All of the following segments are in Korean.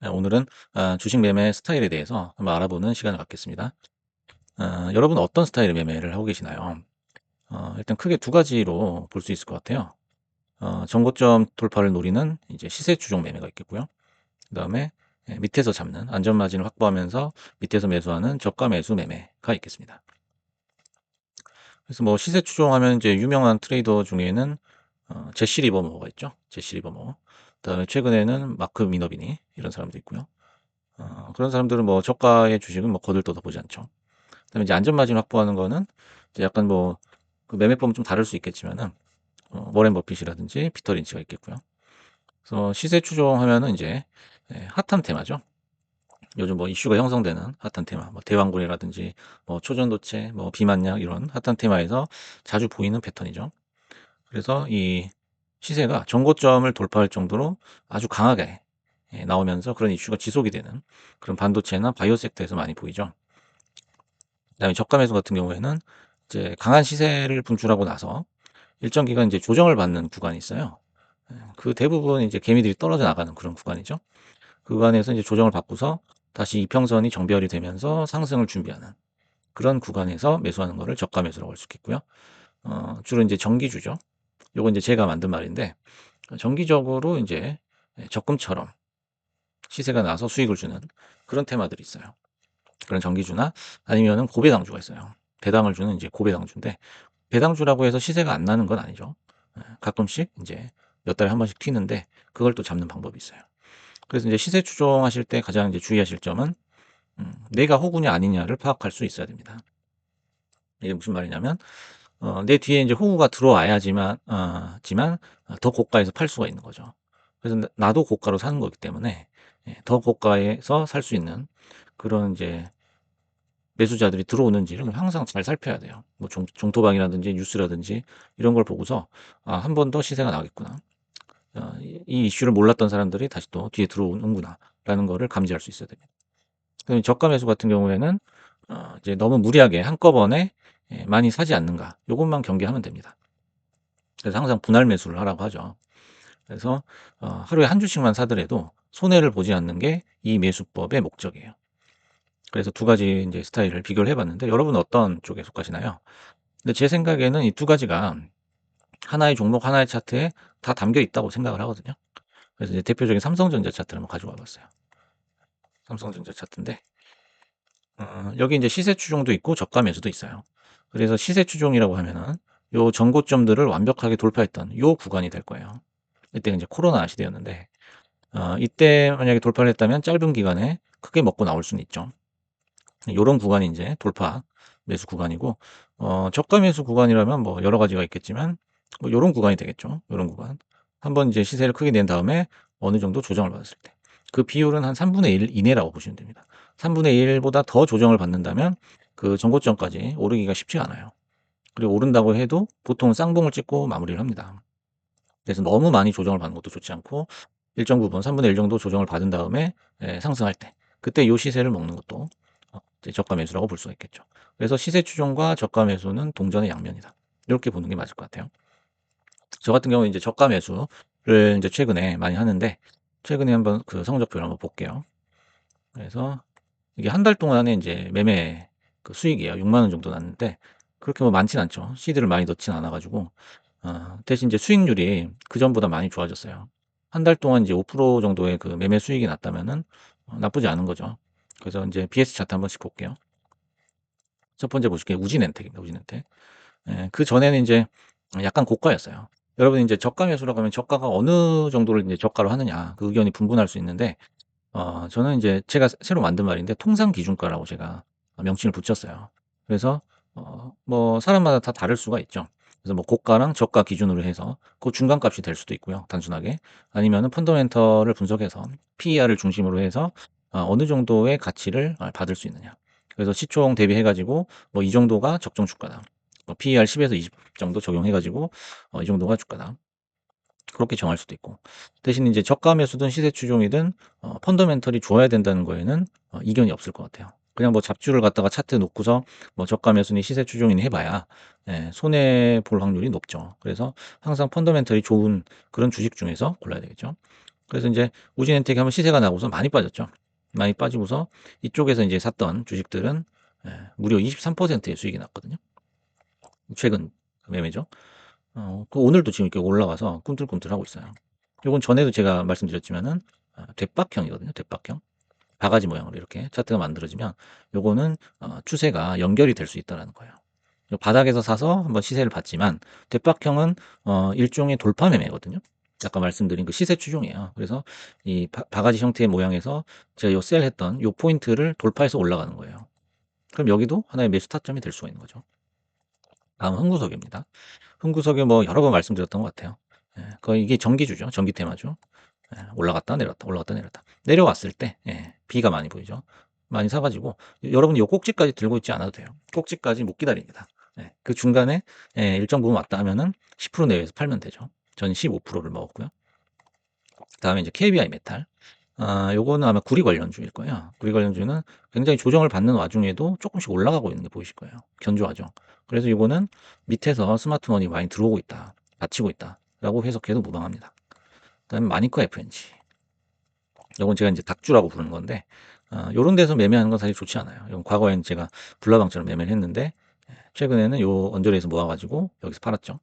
네, 오늘은 아, 주식 매매 스타일에 대해서 한번 알아보는 시간을 갖겠습니다. 아, 여러분 어떤 스타일의 매매를 하고 계시나요? 어, 일단 크게 두 가지로 볼 수 있을 것 같아요. 어, 전고점 돌파를 노리는 이제 시세 추종 매매가 있겠고요. 그 다음에 밑에서 잡는 안전 마진을 확보하면서 밑에서 매수하는 저가 매수 매매가 있겠습니다. 그래서 뭐 시세 추종하면 이제 유명한 트레이더 중에는 어, 제시 리버모가 있죠. 제시 리버모. 그다음에 최근에는 마크 미너비니 이런 사람도 있고요. 어, 그런 사람들은 뭐 저가의 주식은 뭐 거들떠도 보지 않죠. 그다음에 이제 안전 마진 확보하는 거는 이제 약간 뭐 그 매매법은 좀 다를 수 있겠지만은 어, 워렌 버핏이라든지 피터 린치가 있겠고요. 그래서 시세 추종하면은 이제 예, 핫한 테마죠. 요즘 뭐 이슈가 형성되는 핫한 테마, 뭐 대왕군이라든지 뭐 초전도체, 뭐 비만약 이런 핫한 테마에서 자주 보이는 패턴이죠. 그래서 이 시세가 전고점을 돌파할 정도로 아주 강하게 예, 나오면서 그런 이슈가 지속이 되는 그런 반도체나 바이오 섹터에서 많이 보이죠. 그다음에 저가 매수 같은 경우에는 이제 강한 시세를 분출하고 나서 일정 기간 이제 조정을 받는 구간이 있어요. 예, 그 대부분 이제 개미들이 떨어져 나가는 그런 구간이죠. 그 구간에서 이제 조정을 받고서 다시 이평선이 정비열이 되면서 상승을 준비하는 그런 구간에서 매수하는 거를 저가 매수라고 할 수 있겠고요. 어, 주로 이제 정기주죠. 요건 이제 제가 만든 말인데 정기적으로 이제 적금처럼 시세가 나서 수익을 주는 그런 테마들이 있어요. 그런 정기주나 아니면은 고배당주가 있어요. 배당을 주는 이제 고배당주인데 배당주라고 해서 시세가 안 나는 건 아니죠. 예, 가끔씩 이제 몇 달에 한 번씩 튀는데 그걸 또 잡는 방법이 있어요. 그래서 이제 시세 추종하실 때 가장 이제 주의하실 점은 음, 내가 호구냐 아니냐를 파악할 수 있어야 됩니다. 이게 무슨 말이냐면 어, 내 뒤에 이제 호구가 들어와야지만 어, 지만 더 고가에서 팔 수가 있는 거죠. 그래서 나도 고가로 사는 거기 때문에 예, 더 고가에서 살 수 있는 그런 이제 매수자들이 들어오는지를 항상 잘 살펴야 돼요. 뭐 종, 종토방이라든지 뉴스라든지 이런 걸 보고서 아, 한 번 더 시세가 나겠구나. 어, 이 이슈를 몰랐던 사람들이 다시 또 뒤에 들어오는구나. 라는 거를 감지할 수 있어야 됩니다. 그럼 저가 매수 같은 경우에는 어, 이제 너무 무리하게 한꺼번에 예, 많이 사지 않는가. 요것만 경계하면 됩니다. 그래서 항상 분할 매수를 하라고 하죠. 그래서 어, 하루에 한 주씩만 사더라도 손해를 보지 않는 게 이 매수법의 목적이에요. 그래서 두 가지 이제 스타일을 비교를 해봤는데 여러분 어떤 쪽에 속하시나요? 근데 제 생각에는 이 두 가지가 하나의 종목, 하나의 차트에 다 담겨 있다고 생각을 하거든요. 그래서 이제 대표적인 삼성전자 차트를 한번 가져와 봤어요. 삼성전자 차트인데 어, 여기 이제 시세 추종도 있고 저가 매수도 있어요. 그래서 시세 추종이라고 하면은 요 전고점들을 완벽하게 돌파했던 요 구간이 될 거예요. 이때 이제 코로나 시대였는데 어, 이때 만약에 돌파를 했다면 짧은 기간에 크게 먹고 나올 수는 있죠. 요런 구간이 이제 돌파 매수 구간이고 어, 저가 매수 구간이라면 뭐 여러 가지가 있겠지만 뭐 요런 구간이 되겠죠. 요런 구간. 한번 이제 시세를 크게 낸 다음에 어느 정도 조정을 받았을 때. 그 비율은 한 3분의 1 이내라고 보시면 됩니다. 3분의 1보다 더 조정을 받는다면 그 전고점까지 오르기가 쉽지 않아요. 그리고 오른다고 해도 보통 쌍봉을 찍고 마무리를 합니다. 그래서 너무 많이 조정을 받는 것도 좋지 않고 일정 부분 3분의 1 정도 조정을 받은 다음에 예, 상승할 때 그때 요 시세를 먹는 것도 어, 저가 매수라고 볼 수가 있겠죠. 그래서 시세 추종과 저가 매수는 동전의 양면이다. 이렇게 보는 게 맞을 것 같아요. 저 같은 경우는 이제 저가 매수를 이제 최근에 많이 하는데 최근에 한번 그 성적표를 한번 볼게요. 그래서 이게 한 달 동안에 이제 매매 그 수익이에요. 6만 원 정도 났는데 그렇게 뭐 많진 않죠. 시드를 많이 넣진 않아 가지고 어, 대신 이제 수익률이 그 전보다 많이 좋아졌어요. 한 달 동안 이제 5% 정도의 그 매매 수익이 났다면은 어, 나쁘지 않은 거죠. 그래서 이제 BS 차트 한 번 씩 볼게요. 첫 번째 보실게요. 우진엔텍입니다. 우진엔텍. 예, 그 전에는 이제 약간 고가였어요. 여러분 이제 저가 매수라고 하면 저가가 어느 정도를 이제 저가로 하느냐 그 의견이 분분할 수 있는데 어, 저는 이제 제가 새로 만든 말인데 통상 기준가라고 제가 명칭을 붙였어요. 그래서 어, 뭐 사람마다 다 다를 수가 있죠. 그래서 뭐 고가랑 저가 기준으로 해서 그 중간 값이 될 수도 있고요. 단순하게 아니면은 펀더멘털을 분석해서 PER을 중심으로 해서 어, 어느 정도의 가치를 어, 받을 수 있느냐. 그래서 시총 대비해 가지고 뭐 이 정도가 적정 주가다. 뭐 PER 10에서 20 정도 적용해 가지고 어, 이 정도가 주가다. 그렇게 정할 수도 있고 대신 이제 저가 매수든 시세 추종이든 어, 펀더멘털이 좋아야 된다는 거에는 어, 이견이 없을 것 같아요. 그냥 뭐 잡주를 갖다가 차트 놓고서 뭐 저가 매수니 시세 추종이니 해봐야 예, 손해 볼 확률이 높죠. 그래서 항상 펀더멘털이 좋은 그런 주식 중에서 골라야 되겠죠. 그래서 인제 우진엔텍이 한번 시세가 나고서 많이 빠졌죠. 많이 빠지고서 이쪽에서 인제 샀던 주식들은 예 무려 23%의 수익이 났거든요. 최근 매매죠. 어 그 오늘도 지금 이렇게 올라가서 꿈틀꿈틀 하고 있어요. 요건 전에도 제가 말씀드렸지만은 아 돛박형이거든요, 돛박형. 바가지 모양으로 이렇게 차트가 만들어지면 요거는 어 추세가 연결이 될 수 있다라는 거예요. 요 바닥에서 사서 한번 시세를 봤지만 돛박형은 어 일종의 돌파 매매거든요. 아까 말씀드린 그 시세 추종이에요. 그래서 이 바 바가지 형태의 모양에서 제가 요 셀했던 요 포인트를 돌파해서 올라가는 거예요. 그럼 여기도 하나의 매수 타점이 될 수가 있는 거죠. 다음 흥구석유입니다. 흥구석유 뭐 여러 번 말씀드렸던 것 같아요. 예 거의 이게 전기주죠. 전기 테마주. 예 올라갔다 내렸다 올라갔다 내렸다. 내려왔을 때예 B가 많이 보이죠. 많이 사 가지고 여러분이 요 꼭지까지 들고 있지 않아도 돼요. 꼭지까지 못 기다립니다. 예 그 중간에 예 일정 부분 왔다 하면은 10% 내외에서 팔면 되죠. 저는 15%를 먹었고요. 그다음에 이제 KBI 메탈. 아 요거는 아마 구리 관련주일 거예요. 구리 관련주는 굉장히 조정을 받는 와중에도 쪼끔씩 올라가고 있는 게 보이실 거예요. 견조하죠. 그래서 이거는 밑에서 스마트머니 많이 들어오고 있다. 받치고 있다 라고 해석해도 무방합니다. 그다음에 마니커 FNG. 요건 제가 인제 닭주라고 부르는 건데 아 요런 데서 매매하는 건 사실 좋지 않아요. 이건 과거에는 제가 불나방처럼 매매를 했는데 예 최근에는 요 언저리에서 모아 가지고 여기서 팔았죠.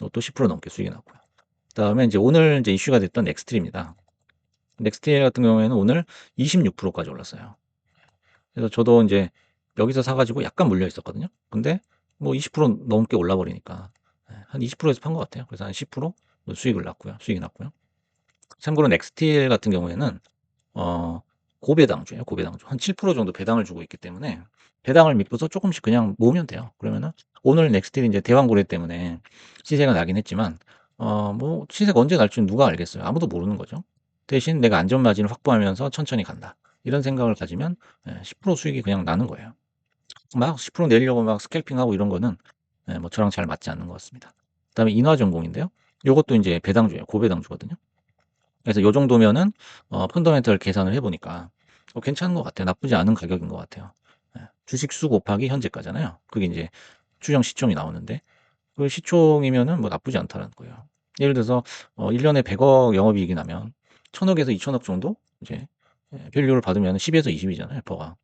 요것도 10% 넘게 수익이 났고요. 그다음에 인제 오늘 인제 이슈가 됐던 넥스트리입니다. 넥스트리 같은 경우에는 오늘 26%까지 올랐어요. 그래서 저도 인제 여기서 사 가지고 약간 물려 있었거든요. 근데 뭐 20% 넘게 올라 버리니까 예한 20%에서 판 것 같아요. 그래서 한 10%뭐 수익을 났고요. 수익이 났고요. 참고로 넥스틸 같은 경우에는 어 고배당주예요, 고배당주. 한 7% 정도 배당을 주고 있기 때문에 배당을 믿고서 쪼끔씩 그냥 모으면 돼요. 그러면은 오늘 넥스틸이 인제 대왕거래 때문에 시세가 나긴 했지만 어 뭐 시세가 언제 날지는 누가 알겠어요. 아무도 모르는 거죠. 대신 '내가 안전 마진을 확보하면서 천천히 간다.' 이런 생각을 가지면 예10% 수익이 그냥 나는 거예요. 막 10% 내리려고 막 스캘핑하고 이런 거는 예뭐 저랑 잘 맞지 않는 것 같습니다. 그다음에 인화전공인데요. 요것도 인제 배당주예요. 고배당주거든요. 그래서 요 정도면은 어 펀더멘털 계산을 해 보니까 어 괜찮은 것 같아요. 나쁘지 않은 가격인 것 같아요. 예 주식 수 곱하기 현재가잖아요. 그게 인제 추정 시총이 나오는데 그 시총이면은 뭐 나쁘지 않다라는 거예요. 예를 들어서 어 1 년에 100억 영업이익이 나면 1,000억 에서 2,000억 정도 이제 예 밸류를 받으면은 10에서 20 이잖아요, 퍼가.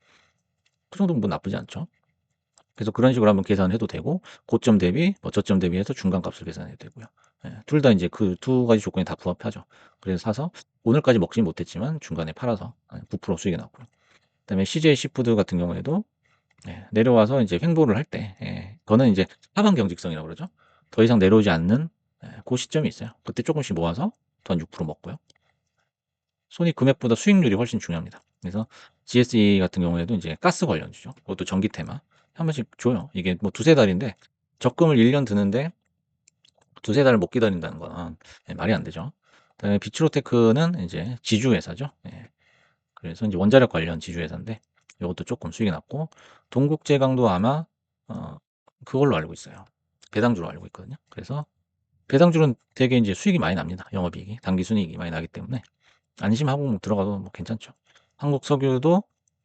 그 정도면 뭐 나쁘지 않죠. 그래서 그런 식으로 한번 계산을 해도 되고 고점 대비 뭐 저점 대비해서 중간 값을 계산해도 되고요. 예 둘다 인제 그 두 가지 조건이 다 부합하죠. 그래서 사서 오늘까지 먹지는 못했지만 중간에 팔아서 한9% 수익이 났고요. 그다음에 CJ 시푸드 같은 경우에도 예 내려와서 인제 횡보를 할때예 그거는 인제 하방 경직성이라고 그러죠. 더 이상 내려오지 않는 예고 시점이 있어요. 그때 쪼끔씩 모아서 더 한 6% 먹고요. 손익 금액보다 수익률이 훨씬 중요합니다. 그래서 GSE 같은 경우에도 인제 가스 관련주죠. 그것도 전기 테마. 한 번씩 줘요. 이게 뭐2-3 달인데 적금을 1년 드는데 2-3 달을 못 기다린다는 건 예 말이 안 되죠. 그다음에 비츠로테크는 인제 지주 회사죠. 예. 그래서 인제 원자력 관련 지주 회사인데 요것도 쪼끔 수익이 났고 동국제강도 아마 어 그걸로 알고 있어요. 배당주로 알고 있거든요. 그래서 배당주는 되게 인제 수익이 많이 납니다. 영업이익이. 당기 순이익이 많이 나기 때문에 안심하고 뭐 들어가도 뭐 괜찮죠. 한국 석유도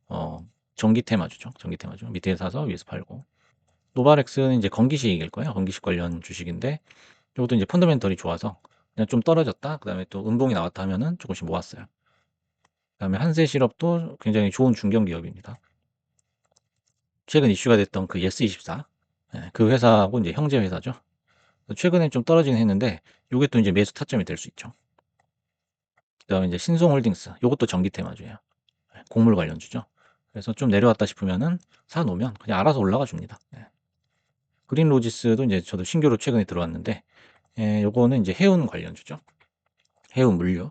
어 전기 테마주죠. 전기 테마주. 밑에 사서 위에서 팔고. 노바렉스는 인제 건기식일 거예요. 건기식 관련 주식인데 요것도 인제 펀더멘털이 좋아서 그냥 좀 떨어졌다 그다음에 또 음봉이 나왔다 하면은 조금씩 모았어요. 그다음에 한세실업도 굉장히 좋은 중견 기업입니다. 최근 이슈가 됐던 그 예스24 예그 회사하고 인제 형제 회사죠. 최근에 좀 떨어지긴 했는데 요게 또 인제 매수 타점이 될 수 있죠. 그다음에 인제 신송홀딩스 요것도 전기 테마주예요. 예 곡물 관련주죠. 그래서 좀 내려왔다 싶으면은 사 놓으면 그냥 알아서 올라가 줍니다. 예. 그린 로지스도 인제 저도 신규로 최근에 들어왔는데 예 요거는 인제 해운 관련주죠. 해운 물류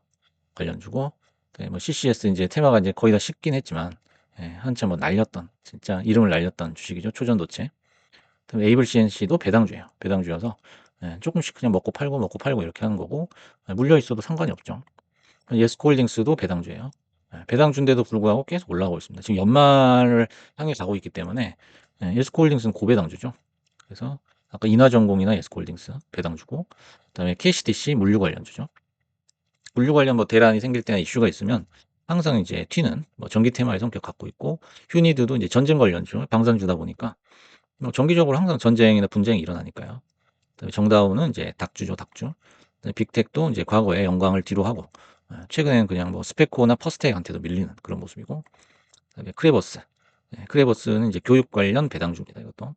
관련주고 네뭐 CCS 인제 테마가 인제 거의 다 식긴 했지만 예 한참 뭐 날렸던 진짜 이름을 날렸던 주식이죠. 초전도체. 그다음에 에이블 CNC도 배당주예요. 배당주여서 예 쪼끔씩 그냥 먹고 팔고 먹고 팔고 이렇게 하는 거고 예 물려 있어도 상관이 없죠. 예스코홀딩스도 배당주예요. 예 배당주인데도 불구하고 계속 올라가고 있습니다. 지금 연말을 향해 가고 있기 때문에 예 예스코홀딩스는 고배당주죠. 그래서 아까 인화전공이나 예스코홀딩스 배당주고 그다음에 KCDC 물류 관련주죠. 물류 관련 뭐 대란이 생길 때나 이슈가 있으면 항상 이제 튀는 뭐 전기 테마의 성격 갖고 있고 휴니드도 인제 전쟁 관련주, 방산주다 보니까 뭐 정기적으로 항상 전쟁이나 분쟁이 일어나니까요. 그다음에 정다운은 인제 닭주죠, 닭주. 빅텍도 인제 과거에 영광을 뒤로 하고 예, 최근에는 그냥 뭐 스페코나 퍼스텍한테도 밀리는 그런 모습이고 그다음에 크레버스. 예, 크레버스는 이제 교육 관련 배당주입니다. 이것도.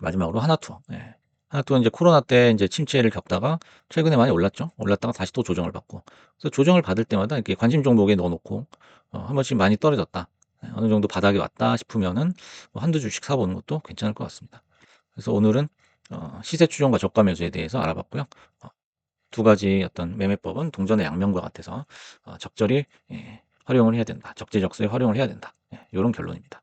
마지막으로 하나투어. 예. 하나투어는 이제 코로나 때 이제 침체를 겪다가 최근에 많이 올랐죠. 올랐다가 다시 또 조정을 받고. 그래서 조정을 받을 때마다 이렇게 관심 종목에 넣어놓고 어, 한 번씩 많이 떨어졌다. 예, 어느 정도 바닥에 왔다 싶으면은 뭐 한두 주씩 사보는 것도 괜찮을 것 같습니다. 그래서 오늘은 어, 시세 추종과 저가 매수에 대해서 알아봤고요. 어, 두 가지 어떤 매매법은 동전의 양면과 같아서 어, 적절히 예, 활용을 해야 된다. 적재적소에 활용을 해야 된다. 예, 이런 결론입니다.